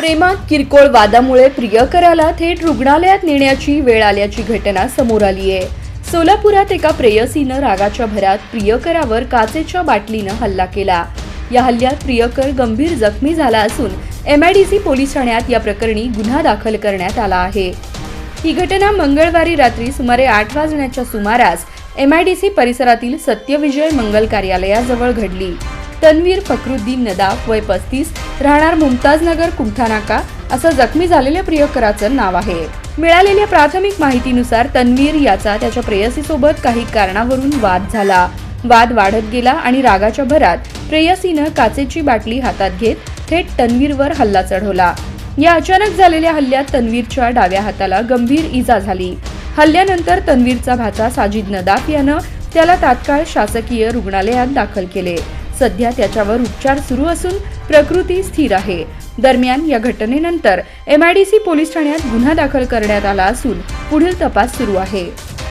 प्रेमात किरकोळ वादामुळे प्रियकराला थेट रुग्णालयात नेण्याची वेळ आल्याची घटना समोर आली आहे. सोलापुरात एका प्रेयसीनं रागाच्या भरात प्रियकरावर काचेच्या बाटलीनं हल्ला केला. या हल्ल्यात प्रियकर गंभीर जखमी झाला असून एमआयडीसी पोलीस ठाण्यात या प्रकरणी गुन्हा दाखल करण्यात आला आहे. ही घटना मंगळवारी रात्री सुमारे आठ वाजण्याच्या सुमारास एमआयडीसी परिसरातील सत्यविजय मंगल कार्यालयाजवळ घडली. तन्वीर फखरुद्दीन नदाफ वय पस्तीस राहणार मुमताज नगर कुमठानाका असं जखमी झालेल्या प्रियकराचं नाव आहे. मिळालेल्या प्राथमिक माहितीनुसार तन्वीर याचा त्याच्या प्रेयसीसोबत काही कारणावरून वाद झाला. वाद वाढत गेला आणि रागाच्या भरात प्रेयसीनं काचेची बाटली हातात घेत थेट तन्वीरवर हल्ला चढवला. या अचानक झालेल्या हल्ल्यात तन्वीरच्या डाव्या हाताला गंभीर इजा झाली. हल्ल्यानंतर तन्वीरचा भाचा साजिद नदाफ यानं त्याला तात्काळ शासकीय रुग्णालयात दाखल केले. सध्या त्याच्यावर उपचार सुरू असून प्रकृती स्थिर आहे. दरम्यान या घटनेनंतर एमआयडीसी पोलीस ठाण्यात गुन्हा दाखल करण्यात आला असून पुढील तपास सुरू आहे.